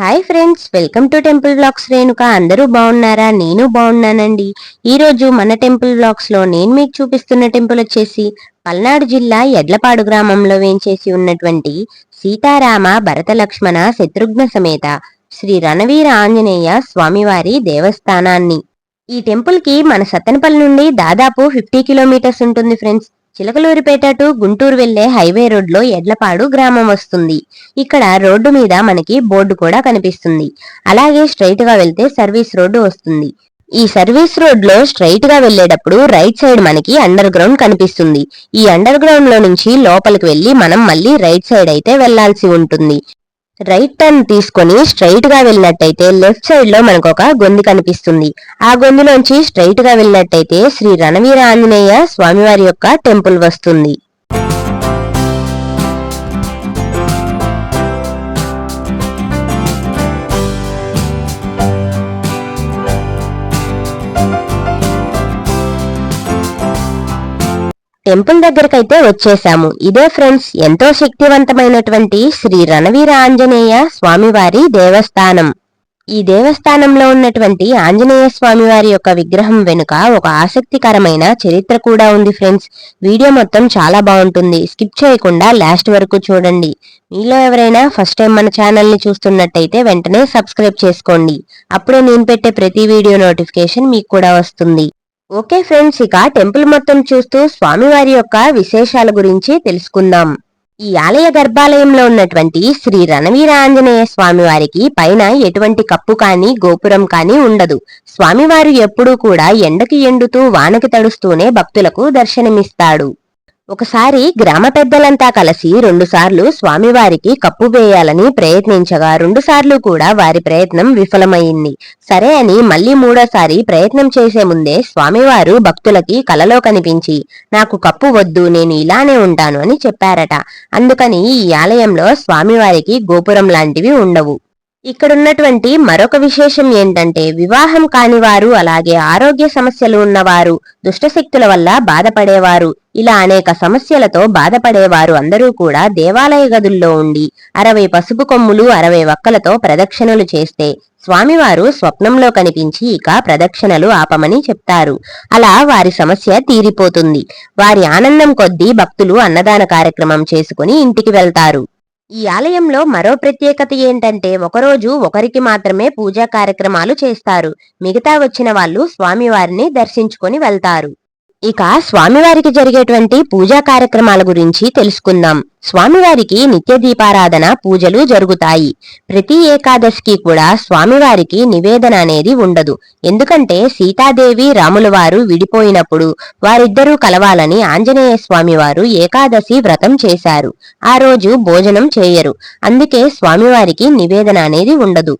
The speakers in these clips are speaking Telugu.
Hi friends welcome to temple blogs Renuka అందరూ బాగున్నారా? నేను బాగున్నానండి. ఈ రోజు మన టెంపుల్ బ్లాగ్స్లో నేను మీకు చూపిస్తున్న టెంపుల్ వచ్చేసి పల్నాడు జిల్లా ఎడ్లపాడు గ్రామంలో వేంచేసి ఉన్నటువంటి సీతారామ భరత లక్ష్మణ శత్రుఘ్న సమేత శ్రీ రణవీర ఆంజనేయ స్వామివారి దేవస్థానాన్ని. ఈ టెంపుల్కి మన సత్తెనపల్లి నుండి దాదాపు ఫిఫ్టీ కిలోమీటర్స్ ఉంటుంది ఫ్రెండ్స్ చిలకలూరిపేట టు గుంటూరు వెళ్ళే హైవే రోడ్లో ఎడ్లపాడు గ్రామం వస్తుంది. ఇక్కడ రోడ్డు మీద మనకి బోర్డు కూడా కనిపిస్తుంది. అలాగే స్ట్రైట్గా వెళ్తే సర్వీస్ రోడ్డు వస్తుంది. ఈ సర్వీస్ రోడ్లో స్ట్రైట్గా వెళ్ళేటప్పుడు రైట్ సైడ్ మనకి అండర్ గ్రౌండ్ కనిపిస్తుంది. ఈ అండర్ గ్రౌండ్లో నుంచి లోపలికి వెళ్ళి మనం మళ్ళీ రైట్ సైడ్ అయితే వెళ్ళాల్సి ఉంటుంది. రైట్ టర్న్ తీసుకొని స్ట్రైట్గా వెళ్ళినట్టయితే లెఫ్ట్ సైడ్లో మనకు ఒక గొంది కనిపిస్తుంది. ఆ గొంతులోంచి స్ట్రైట్గా వెళ్ళినట్టయితే శ్రీ రణవీర ఆంజనేయ స్వామివారి యొక్క టెంపుల్ వస్తుంది. టెంపుల్ దగ్గరకైతే వచ్చేసాము ఇదే ఫ్రెండ్స్ ఎంతో శక్తివంతమైనటువంటి శ్రీ రణవీర ఆంజనేయ స్వామివారి దేవస్థానం. ఈ దేవస్థానంలో ఉన్నటువంటి ఆంజనేయ స్వామివారి యొక్క విగ్రహం వెనుక ఒక ఆసక్తికరమైన చరిత్ర కూడా ఉంది ఫ్రెండ్స్. వీడియో మొత్తం చాలా బాగుంటుంది. స్కిప్ చేయకుండా లాస్ట్ వరకు చూడండి. మీలో ఎవరైనా ఫస్ట్ టైం మన ఛానల్ని చూస్తున్నట్టయితే వెంటనే సబ్స్క్రైబ్ చేసుకోండి. అప్పుడే నేను పెట్టే ప్రతి వీడియో నోటిఫికేషన్ మీకు కూడా వస్తుంది. ఓకే ఫ్రెండ్స్ ఇక టెంపుల్ మొత్తం చూస్తూ స్వామివారి యొక్క విశేషాల గురించి తెలుసుకుందాం. ఈ ఆలయ గర్భాలయంలో ఉన్నటువంటి శ్రీ రణవీర ఆంజనేయ స్వామివారికి పైన ఎటువంటి కప్పు కాని గోపురం కాని ఉండదు. స్వామివారు ఎప్పుడూ కూడా ఎండకి ఎండుతూ వానకి తడుస్తూనే భక్తులకు దర్శనమిస్తాడు. ఒకసారి గ్రామ పెద్దలంతా కలిసి రెండుసార్లు స్వామివారికి కప్పు వేయాలని ప్రయత్నించగా రెండుసార్లు కూడా వారి ప్రయత్నం విఫలమైంది. సరే అని మళ్ళీ మూడోసారి ప్రయత్నం చేసే ముందే స్వామివారు భక్తులకి కలలో కనిపించి నాకు కప్పు వద్దు నేను ఇలానే ఉంటాను అని చెప్పారట. అందుకని ఈ ఆలయంలో స్వామివారికి గోపురం లాంటివి ఉండవు. ఇక్కడున్నటువంటి మరొక విశేషం ఏంటంటే వివాహం కానివారు అలాగే ఆరోగ్య సమస్యలు ఉన్నవారు దుష్టశక్తుల వల్ల బాధపడేవారు ఇలా అనేక సమస్యలతో బాధపడేవారు అందరూ కూడా దేవాలయ గదుల్లో ఉండి అరవై పసుపు కొమ్ములు అరవై వక్కలతో ప్రదక్షిణలు చేస్తే స్వామివారు స్వప్నంలో కనిపించి ఇక ప్రదక్షిణలు ఆపమని చెప్తారు. అలా వారి సమస్య తీరిపోతుంది. వారి ఆనందం కొద్దీ భక్తులు అన్నదాన కార్యక్రమం చేసుకుని ఇంటికి వెళ్తారు. ఈ ఆలయంలో మరో ప్రత్యేకత ఏంటంటే ఒకరోజు ఒకరికి మాత్రమే పూజా కార్యక్రమాలు చేస్తారు. మిగతా వచ్చిన వాళ్ళు స్వామివారిని దర్శించుకొని వెళ్తారు. ఇక స్వామివారికి జరిగేటువంటి పూజా కార్యక్రమాల గురించి తెలుసుకుందాం. స్వామివారికి నిత్య దీపారాధన పూజలు జరుగుతాయి. ప్రతి ఏకాదశికి కూడా స్వామివారికి నివేదన అనేది ఉండదు. ఎందుకంటే సీతాదేవి రాముల వారు విడిపోయినప్పుడు వారిద్దరూ కలవాలని ఆంజనేయ స్వామివారు ఏకాదశి వ్రతం చేశారు. ఆ రోజు భోజనం చేయరు. అందుకే స్వామివారికి నివేదన అనేది ఉండదు.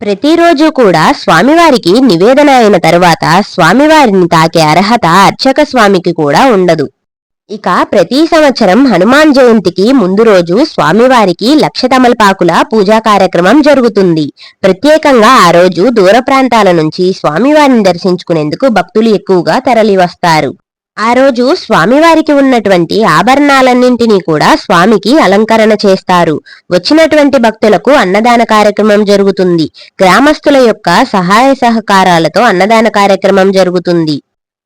ప్రతిరోజు కూడా స్వామివారికి నివేదన అయిన తరువాత స్వామివారిని తాకే అర్హత అర్చక స్వామికి కూడా ఉండదు. ఇక ప్రతి సంవత్సరం హనుమాన్ జయంతికి ముందు రోజు స్వామివారికి లక్ష తమలపాకుల పూజా కార్యక్రమం జరుగుతుంది. ప్రత్యేకంగా ఆ రోజు దూర ప్రాంతాల నుంచి స్వామివారిని దర్శించుకునేందుకు భక్తులు ఎక్కువగా తరలివస్తారు. ఆ రోజు స్వామివారికి ఉన్నటువంటి ఆభరణాలన్నింటినీ కూడా స్వామికి అలంకరణ చేస్తారు. వచ్చినటువంటి భక్తులకు అన్నదాన కార్యక్రమం జరుగుతుంది. గ్రామస్తుల యొక్క సహాయ సహకారాలతో అన్నదాన కార్యక్రమం జరుగుతుంది.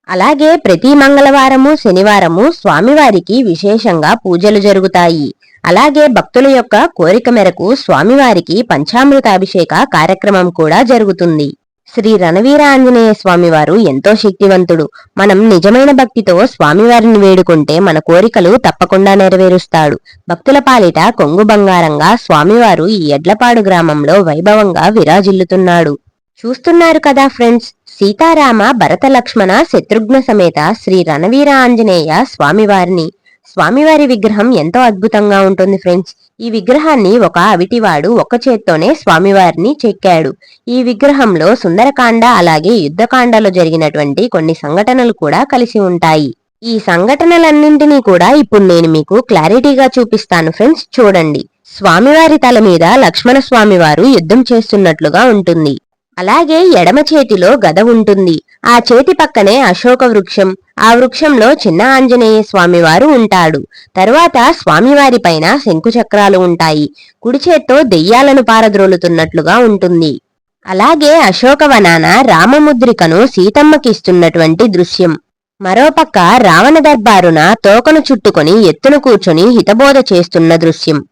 అలాగే ప్రతి మంగళవారము శనివారము స్వామివారికి విశేషంగా పూజలు జరుగుతాయి. అలాగే భక్తుల యొక్క కోరిక మేరకు స్వామివారికి పంచామృతాభిషేక కార్యక్రమం కూడా జరుగుతుంది. శ్రీ రణవీర ఆంజనేయ స్వామివారు ఎంతో శక్తివంతుడు. మనం నిజమైన భక్తితో స్వామివారిని వేడుకుంటే మన కోరికలు తప్పకుండా నెరవేరుస్తాడు. భక్తుల పాలిట కొంగు బంగారంగా స్వామివారు ఈ ఎడ్లపాడు గ్రామంలో వైభవంగా విరాజిల్లుతున్నాడు. చూస్తున్నారు కదా ఫ్రెండ్స్ సీతారామ భరత లక్ష్మణ శత్రుఘ్న సమేత శ్రీ రణవీర ఆంజనేయ స్వామివారిని. స్వామివారి విగ్రహం ఎంతో అద్భుతంగా ఉంటుంది ఫ్రెండ్స్. ఈ విగ్రహాన్ని ఒక అవిటివాడు ఒక చేత్తోనే స్వామివారిని చెక్కాడు. ఈ విగ్రహంలో సుందరకాండ అలాగే యుద్ధకాండలో జరిగినటువంటి కొన్ని సంఘటనలు కూడా కలిసి ఉంటాయి. ఈ సంఘటనలన్నింటినీ కూడా ఇప్పుడు నేను మీకు క్లారిటీగా చూపిస్తాను ఫ్రెండ్స్. చూడండి. స్వామివారి తల మీద లక్ష్మణ స్వామివారు యుద్ధం చేస్తున్నట్లుగా ఉంటుంది. అలాగే ఎడమ చేతిలో గద ఉంటుంది. ఆ చేతి పక్కనే అశోక వృక్షం ఆ వృక్షంలో చిన్న ఆంజనేయ స్వామివారు ఉంటాడు. తరువాత స్వామివారి పైన శంకుచక్రాలు ఉంటాయి. కుడి చేత్తో దెయ్యాలను పారద్రోలుతున్నట్లుగా ఉంటుంది. అలాగే అశోకవనాన రామముద్రికను సీతమ్మకిస్తున్నటువంటి దృశ్యం. మరోపక్క రావణ దర్బారున తోకను చుట్టుకొని ఎత్తున కూర్చొని హితబోధ చేస్తున్న దృశ్యం.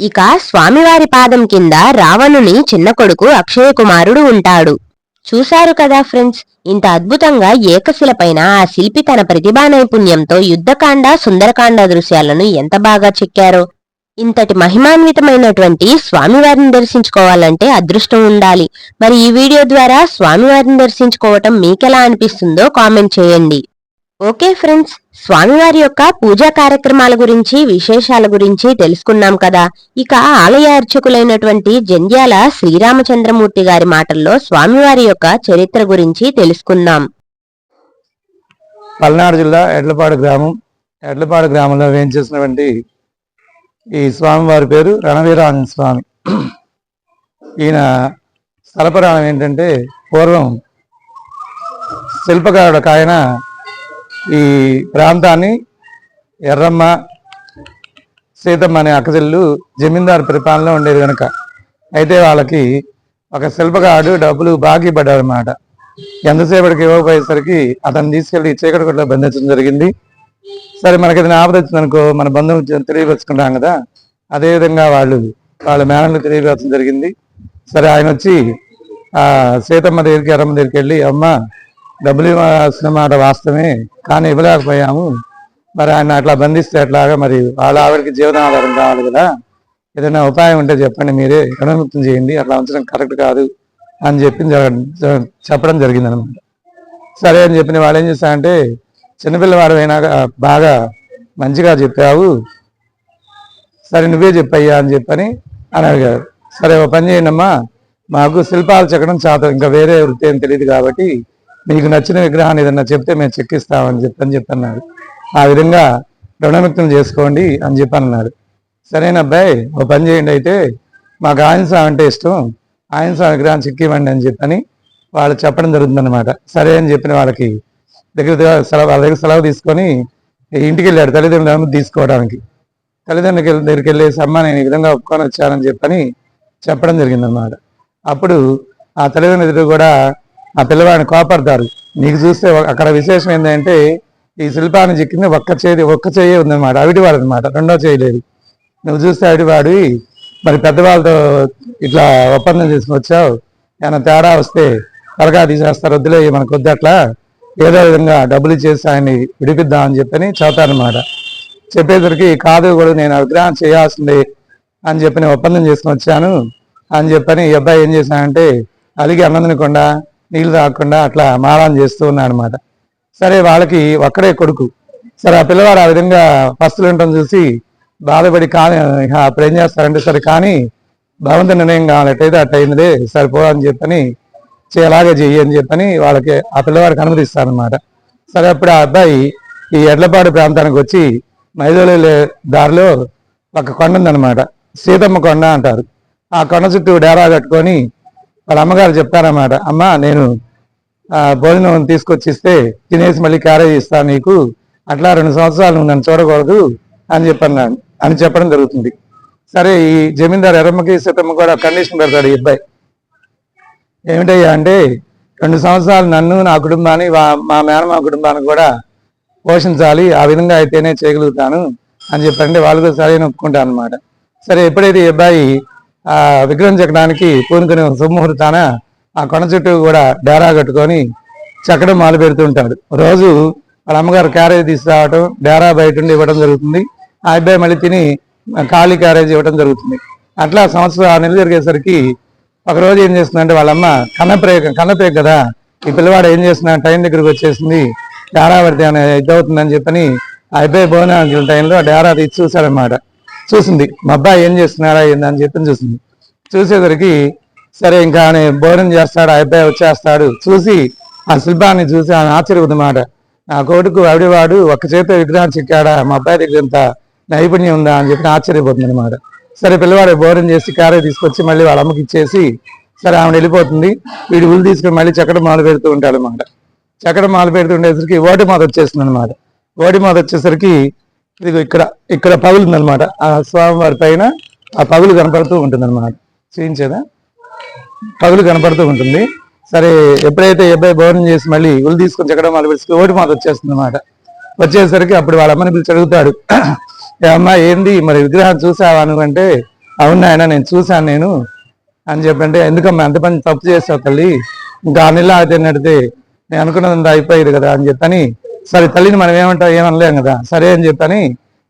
ఇక స్వామివారి పాదం కింద రావణుని చిన్న కొడుకు అక్షయ కుమారుడు ఉంటాడు. చూశారు కదా ఫ్రెండ్స్? ఇంత అద్భుతంగా ఏకశిలపైన ఆ శిల్పి తన ప్రతిభా నైపుణ్యంతో యుద్ధకాండ సుందరకాండ దృశ్యాలను ఎంత బాగా చెక్కారో. ఇంతటి మహిమాన్వితమైనటువంటి స్వామివారిని దర్శించుకోవాలంటే అదృష్టం ఉండాలి. మరి ఈ వీడియో ద్వారా స్వామివారిని దర్శించుకోవటం మీకెలా అనిపిస్తుందో కామెంట్ చేయండి. ఓకే ఫ్రెండ్స్ స్వామివారి యొక్క పూజా కార్యక్రమాల గురించి విశేషాల గురించి తెలుసుకున్నాం కదా. ఇక ఆలయ అర్చకులైనటువంటి జంధ్యాల శ్రీరామచంద్రమూర్తి గారి మాటల్లో స్వామివారి యొక్క చరిత్ర గురించి తెలుసుకుందాం. పల్నాడు జిల్లా ఎడ్లపాడు గ్రామం. ఎడ్లపాడు గ్రామంలో వేయించేసినటువంటి ఈ స్వామివారి పేరు రణవీరాజన స్వామి. ఈయన స్థలపురాణం ఏంటంటే పూర్వం శిల్పకారుడు కాయన ఈ ప్రాంతాన్ని ఎర్రమ్మ సీతమ్మ అనే అక్కచెల్లు జమీందారు పరిపాలనలో ఉండేది కనుక అయితే వాళ్ళకి ఒక శిల్పకాడు డబ్బులు బాకీ పడ్డాడు ఎంతసేపటికి ఇవ్వకపోయేసరికి అతను తీసుకెళ్ళి చీకటి కొట్లో బంధించడం జరిగింది. సరే మనకి ఏదైనా ఆపద వచ్చిందనుకో మన బంధం తెలియపరుచుకుంటాం కదా. అదే విధంగా వాళ్ళు వాళ్ళ మేనలు తెలియపరచడం జరిగింది. సరే ఆయన వచ్చి సీతమ్మ దగ్గరికి ఎర్రమ్మ దగ్గరికి వెళ్ళి అమ్మ డబ్బులు ఇవ్వాల్సిన మాట వాస్తవమే కానీ ఇవ్వలేకపోయాము. మరి ఆయన అట్లా బంధిస్తే అట్లాగా మరి? వాళ్ళ ఆవిడకి జీవనాధారం కావాలి కదా. ఏదైనా ఉపాయం ఉంటే చెప్పండి మీరే. రుణముక్తం చేయండి. అట్లా ఉంచడం కరెక్ట్ కాదు అని చెప్పి చెప్పడం జరిగింది అనమాట సరే అని చెప్పిన వాళ్ళు ఏం చేశారంటే చిన్నపిల్లవాడు అయినా బాగా మంచిగా చెప్పావు. సరే నువ్వే చెప్పయ్యా అని చెప్పని అని అడిగారు. సరే ఓ పని చేయండి అమ్మా మాకు శిల్పాలు చెక్కడం చేత ఇంకా వేరే వృత్తి ఏం తెలియదు కాబట్టి మీకు నచ్చిన విగ్రహాన్ని ఏదన్నా చెప్తే మేము చెక్కిస్తామని చెప్పని చెప్పన్నాడు ఆ విధంగా రుణమిక్తం చేసుకోండి అని చెప్పన్నాడు సరేనా అబ్బాయి ఓ పని చేయండి అయితే. మాకు ఆయన స్వామి అంటే ఇష్టం. ఆయన స్వామి విగ్రహం చెక్కివ్వండి అని చెప్పని వాళ్ళు చెప్పడం జరుగుతుందన్నమాట. సరే అని చెప్పిన వాళ్ళకి దగ్గర సెలవు వాళ్ళ దగ్గర సెలవు తీసుకొని ఇంటికి వెళ్ళాడు తల్లిదండ్రులను తీసుకోవడానికి. తల్లిదండ్రులకి దగ్గరికి వెళ్ళేసి అమ్మ నేను ఈ విధంగా ఒప్పుకొని వచ్చానని చెప్పని చెప్పడం జరిగిందన్నమాట. అప్పుడు ఆ తల్లిదండ్రులు కూడా ఆ పిల్లవాడిని కోపడతారు. నీకు చూస్తే అక్కడ విశేషం ఏంటంటే ఈ శిల్పాన్ని చిక్కింది ఒక్క చేతి ఒక్క చేయి ఉందన్నమాట. అవిటివాడు అనమాట రెండో చేయలేదు నువ్వు చూస్తే అవిటివాడు మరి పెద్దవాళ్ళతో ఇట్లా ఒప్పందం చేసుకుని వచ్చావు. ఏమైనా తేడా వస్తే త్వరగా తీసేస్తారు. వద్దులే మనకు వద్దట్లా ఏదో విధంగా డబ్బులు ఇచ్చేసి ఆయన్ని విడిపిద్దాం అని చెప్పని చెబుతానమాట చెప్పేసరికి కాదు కూడా నేను విగ్రహం చేయాల్సిందే అని చెప్పి నేను ఒప్పందం చేసుకుని వచ్చాను. అని చెప్పని ఈ అబ్బాయి ఏం చేశానంటే అలిగి అన్నందునకుండా నీళ్ళు తాగకుండా అట్లా మారాన్ చేస్తూ ఉన్నా అనమాట సరే వాళ్ళకి ఒక్కడే కొడుకు. సరే ఆ పిల్లవాడు ఆ విధంగా పస్తులు ఉండటం చూసి బాధపడి కానీ అప్పుడు ఏం చేస్తారంటే సరే కానీ భగవంతుని నిర్ణయం కావాలట్టయితే అట్ట సరిపోదని సరిపో అని చెప్పని చే- చెయ్యి అని చెప్పని వాళ్ళకి ఆ పిల్లవాడికి అనుమతిస్తారనమాట సరే అప్పుడు ఆ అబ్బాయి ఈ ఎడ్లపాడు ప్రాంతానికి వచ్చి మైదోలు దారిలో ఒక కొండ ఉందన్నమాట. సీతమ్మ కొండ అంటారు. ఆ కొండ చుట్టూ డేరా కట్టుకొని వాళ్ళ అమ్మగారు చెప్తారన్నమాట అమ్మ నేను భోజనం తీసుకొచ్చి ఇస్తే తినేసి మళ్ళీ క్యారేజ్ ఇస్తాను నీకు అట్లా రెండు సంవత్సరాలు నువ్వు నన్ను చూడకూడదు అని చెప్పన్నాను అని చెప్పడం జరుగుతుంది. సరే ఈ జమీందారు ఎర్రమ్మకి సీతమ్మ కూడా కండిషన్ పెడతాడు ఈ అబ్బాయి. ఏమిటయ్యా అంటే రెండు సంవత్సరాలు నన్ను నా కుటుంబాన్ని మా మేనమా కుటుంబాన్ని కూడా పోషించాలి ఆ విధంగా అయితేనే చేయగలుగుతాను అని చెప్పంటే వాళ్ళు కూడా సరైన ఒప్పుకుంటాను అనమాట సరే ఎప్పుడైతే ఈ అబ్బాయి ఆ విగ్రహం చెక్కడానికి పూనుకునే సుముహూర్తాన ఆ కొండ చుట్టూ కూడా డేరా కట్టుకొని చెక్కడం మొదలు పెడుతుంటాడు రోజు వాళ్ళ అమ్మగారు క్యారేజ్ తీసుకురావటం డేరా బయట ఉండి ఇవ్వడం జరుగుతుంది. ఆ అబ్బాయి మళ్ళీ తిని ఖాళీ క్యారేజ్ ఇవ్వడం జరుగుతుంది. అట్లా సంవత్సరం ఆరు నెలలు జరిగేసరికి ఒక రోజు ఏం చేస్తుందంటే వాళ్ళమ్మ కన్నప్రేక కన్నప్రేక కదా ఈ పిల్లవాడు ఏం చేస్తున్నా టైం దగ్గరికి వచ్చేసింది. డేరా పడితే అనే అవుతుందని చెప్పని ఆ అబ్బాయి భోజనం టైంలో డేరా తీసి చూశాడనమాట చూసింది. మా అబ్బాయి ఏం చేస్తున్నాడా ఏందని అని చూసింది. చూసేసరికి సరే ఇంకా ఆయన భోజనం చేస్తాడు? ఆ అబ్బాయి వచ్చేస్తాడు. చూసి ఆ శిల్పాన్ని చూసి ఆయన ఆశ్చర్యపోతున్నమాట నా కొడుకు అవిడివాడు ఒక చేత విగ్రహం చిక్కాడా? మా అబ్బాయి దగ్గర ఎంత నైపుణ్యం ఉందా? అని చెప్పి ఆశ్చర్యపోతుంది అనమాట సరే పిల్లవాడు భోజనం చేసి కారే తీసుకొచ్చి మళ్ళీ వాళ్ళ అమ్మకి ఇచ్చేసి సరే ఆమె వెళ్ళిపోతుంది. వీడి ఉల్లు తీసుకుని మళ్ళీ చెక్కడం మాలు పెడుతూ ఉంటాడు అనమాట చెకట మాలు పెడుతూ పెడుతుండేసరికి ఓటి మాత వచ్చేసింది అనమాట ఓటి మాత వచ్చేసరికి ఇది ఇక్కడ ఇక్కడ పగులుందనమాట ఆ స్వామివారి పైన ఆ పగులు కనపడుతూ ఉంటుంది అనమాట చూపించేదా? పగులు కనపడుతూ ఉంటుంది. సరే ఎప్పుడైతే అబ్బాయి భోజనం చేసి మళ్ళీ ఉల్లు తీసుకొని చక్కడం వాళ్ళు పెట్టి ఓటి మాత వచ్చేస్తుంది అనమాట వచ్చేసరికి అప్పుడు వాళ్ళ అమ్మని పిలిచి అడుగుతాడు. "ఏ అమ్మా ఏంది? మరి విగ్రహం చూసావా అనుకంటే అవును ఆయన నేను చూశాను నేను. అని చెప్పంటే ఎందుకమ్మా ఎంత పని తప్పు చేసావు తల్లి? ఇంకా ఆ నెల అయితే నడితే నేను అనుకున్నది అయిపోయేది కదా అని చెప్పని సరే తల్లిని మనం ఏమంటాం ఏమనలేం కదా. సరే అని చెప్పని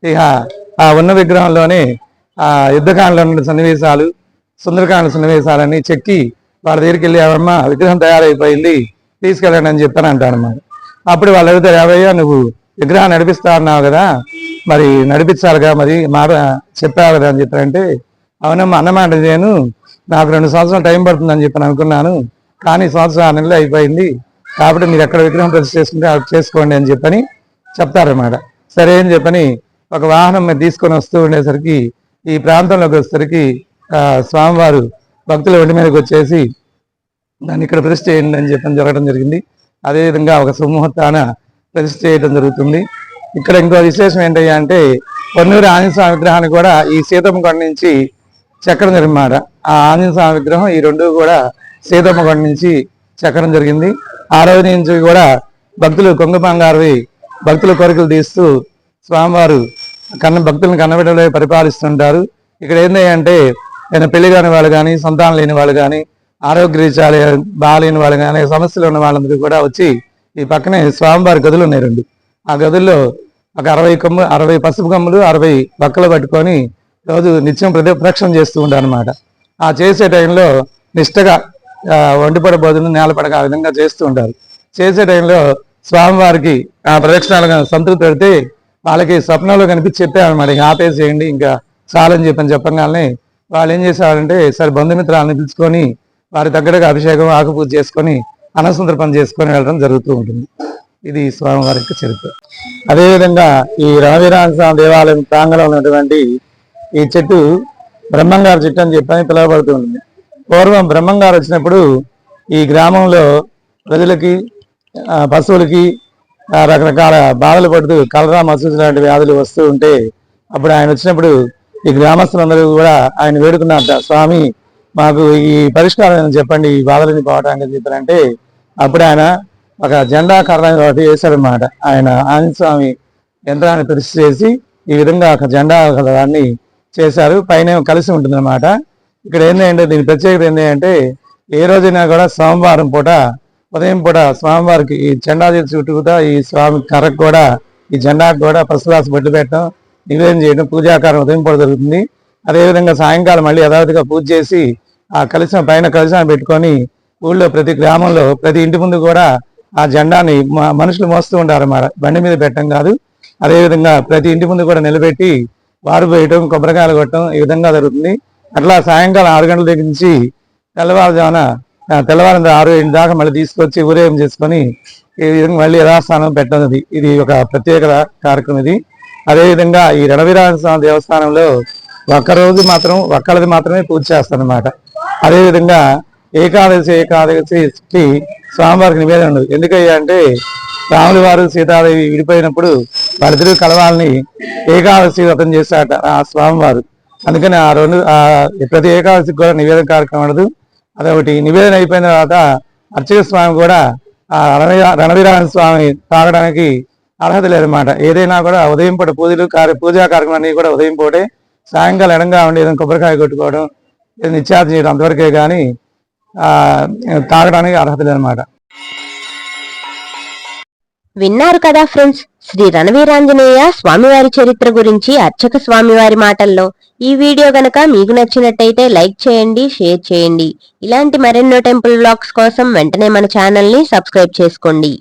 ఇక ఆ ఉన్న విగ్రహంలోనే ఆ యుద్ధకాండలో ఉన్న సన్నివేశాలు సుందరకాండ సన్నివేశాలని చెక్కి వాళ్ళ దగ్గరికి వెళ్ళి అవమ్మ విగ్రహం తయారైపోయింది తీసుకెళ్ళండి అని చెప్పాను అంటాను అన్నమాట. అప్పుడు వాళ్ళు అడుగుతారు ఏవయ్యా నువ్వు విగ్రహం నడిపిస్తా అన్నావు కదా మరి నడిపించాలిగా మరి మాట చెప్పావు కదా అని చెప్పారంటే అవునమ్మా అన్నమాట నేను నాకు రెండు సంవత్సరాలు టైం పడుతుందని చెప్పి అనుకున్నాను కానీ సంవత్సరం ఆరు అయిపోయింది కాబట్టి మీరు ఎక్కడ విగ్రహం ప్రతిష్ట చేసుకుంటే అక్కడ చేసుకోండి అని చెప్పని చెప్తారన్నమాట. సరే అని చెప్పని ఒక వాహనం మీద తీసుకొని వస్తూ ఉండేసరికి ఈ ప్రాంతంలోకి వచ్చేసరికి స్వామివారు భక్తుల ఒంటి మీదకి వచ్చేసి దాన్ని ఇక్కడ ప్రతిష్ట చేయండి అని చెప్పని జరగడం జరిగింది. అదేవిధంగా ఒక సుముహూర్తాన ప్రతిష్ట చేయడం జరుగుతుంది. ఇక్కడ ఇంకో విశేషం ఏంటయ్యా అంటే పొన్నూరు ఆంజనేయ స్వామి విగ్రహాన్ని కూడా ఈ సీతమ్మ కొండ నుంచి చెక్కడం జరిగిందన్నమాట. ఆ ఆంజనేయ స్వామి విగ్రహం ఈ రెండు కూడా సీతమ్మ కొండ నుంచి చెక్కడం జరిగింది. ఆ రోజు నుంచి కూడా భక్తులు కొంగ భక్తుల కోరికలు తీస్తూ స్వామివారు కన్న భక్తులను కన్నబిడ్డలే పరిపాలిస్తుంటారు. ఇక్కడ ఏంటంటే అంటే నేను పెళ్ళి కాని వాళ్ళు కానీ సంతానం లేని వాళ్ళు కానీ ఆరోగ్యరీత్యా బాగాలేని వాళ్ళు కానీ సమస్యలు ఉన్న వాళ్ళందరూ కూడా వచ్చి ఈ పక్కనే స్వామివారి గదులు ఉన్నాయి రెండు. ఆ గదుల్లో ఒక అరవై కొమ్ము అరవై పసుపు కొమ్ములు అరవై బక్కలు పట్టుకొని రోజు నిత్యం ప్రతి ప్రదక్షిణ చేస్తూ ఉంటారు అనమాట ఆ చేసే టైంలో నిష్టగా ఒంటిపడ భోజనం నేలపడక ఆ విధంగా చేస్తూ ఉంటారు చేసే టైంలో స్వామివారికి ఆ ప్రదక్షిణాలుగా సంతృప్తి పెడితే వాళ్ళకి స్వప్నంలో కనిపించి చెప్పామన్నమాట ఇంకా ఆపేసేయండి ఇంకా చాలని చెప్పని చెప్పగానే వాళ్ళు ఏం చేసేవారంటే సరే బంధుమిత్రాలను పిలుచుకొని వారి దగ్గరగా అభిషేకం ఆకుపూజ చేసుకొని అనసంతర పని చేసుకొని వెళ్ళడం జరుగుతూ ఉంటుంది. ఇది స్వామివారి యొక్క చరిత్ర. అదేవిధంగా ఈ రణవీరాజ స్వామి దేవాలయం ప్రాంగణంలో ఉన్నటువంటి ఈ చెట్టు బ్రహ్మంగారు చెట్టు అని చెప్పని పిలువబడుతూ ఉంటుంది. పూర్వం బ్రహ్మంగారు వచ్చినప్పుడు ఈ గ్రామంలో ప్రజలకి పశువులకి రకరకాల బాధలు పడుతూ కలరా మసూజు లాంటి వ్యాధులు వస్తూ ఉంటే అప్పుడు ఆయన వచ్చినప్పుడు ఈ గ్రామస్తులందరూ కూడా ఆయన వేడుకున్నారట స్వామి మాకు ఈ పరిష్కారం చెప్పండి ఈ బాధలని పోవటానికి చెప్పారంటే అప్పుడు ఆయన ఒక జెండా కర్ర ఒకటి వేశారనమాట ఆయన ఆంజస్వామి స్వామి యంత్రాన్ని కృషి చేసి ఈ విధంగా ఒక జెండా దాన్ని చేశారు. పైన కలిసి ఉంటుందన్నమాట. ఇక్కడ ఏంటంటే దీని ప్రత్యేకత ఏంటి అంటే ఏ రోజైనా కూడా సోమవారం పూట ఉదయం పూట స్వామివారికి ఈ జెండా చుట్టూతా ఈ స్వామి కర్రకు కూడా ఈ జెండాకు కూడా పసురాసు బొడ్డు పెట్టడం నివేదన చేయడం పూజాకారం ఉదయం పూట జరుగుతుంది. అదేవిధంగా సాయంకాలం మళ్ళీ యథావిధిగా పూజ చేసి ఆ కలిసిన పైన కలిసిన పెట్టుకొని ఊళ్ళో ప్రతి గ్రామంలో ప్రతి ఇంటి ముందు కూడా ఆ జెండాని మనుషులు మోస్తూ ఉంటారు అన్నమాట బండి మీద పెట్టడం కాదు. అదేవిధంగా ప్రతి ఇంటి ముందు కూడా నిలబెట్టి వారు పోయటం కొబ్బరికాయలు కొట్టడం ఈ విధంగా జరుగుతుంది. అట్లా సాయంకాలం ఆరు గంటల దగ్గర నుంచి తెల్లవారుజామున ఆ, ఆరు ఏడు దాకా మళ్ళీ తీసుకొచ్చి ఊరేగం చేసుకొని ఈ విధంగా మళ్ళీ యథాస్థానం పెట్టడం ఇది ఒక ప్రత్యేక కార్యక్రమం ఇది. అదేవిధంగా ఈ రణవీరాజ స్వామి దేవస్థానంలో ఒక్కరోజు మాత్రం ఒక్కళ్ళది మాత్రమే పూజ చేస్తానమాట అదేవిధంగా ఏకాదశి ఏకాదశికి స్వామివారికి నివేదన ఉండదు. ఎందుకయ్యా అంటే రాముల వారు సీతాదేవి విడిపోయినప్పుడు వాళ్ళిద్దరూ కలవాలని ఏకాదశి వ్రతం చేశాట ఆ స్వామివారు. అందుకని ఆ రెండు ప్రతి ఏకాదశికి కూడా నివేదన కార్యక్రమం ఉండదు. అదొకటి నివేదన అయిపోయిన తర్వాత అర్చక స్వామి కూడా ఆ రణవీరాయణ స్వామి తాగడానికి అర్హత లేదన్నమాట. ఏదైనా కూడా ఉదయం పూట పూజలు కార్య పూజా కార్యక్రమాన్ని కూడా ఉదయం పూటే సాయంకాలం ఎడంగా ఉండి ఏదైనా కొబ్బరికాయ కొట్టుకోవడం ఏదైనా నిత్యార్థం చేయడం అంతవరకే కానీ తాగడానికి అర్హత లేదన్నమాట. విన్నారు కదా ఫ్రెండ్స్. శ్రీ రణవీరాంజనేయ స్వామివారి చరిత్ర గురించి అర్చక స్వామివారి మాటల్లో. ఈ వీడియో గనక మీకు నచ్చినట్టయితే లైక్ చేయండి షేర్ చేయండి. ఇలాంటి మరెన్నో టెంపుల్ బ్లాగ్స్ కోసం వెంటనే మన ఛానల్ని సబ్స్క్రైబ్ చేసుకోండి.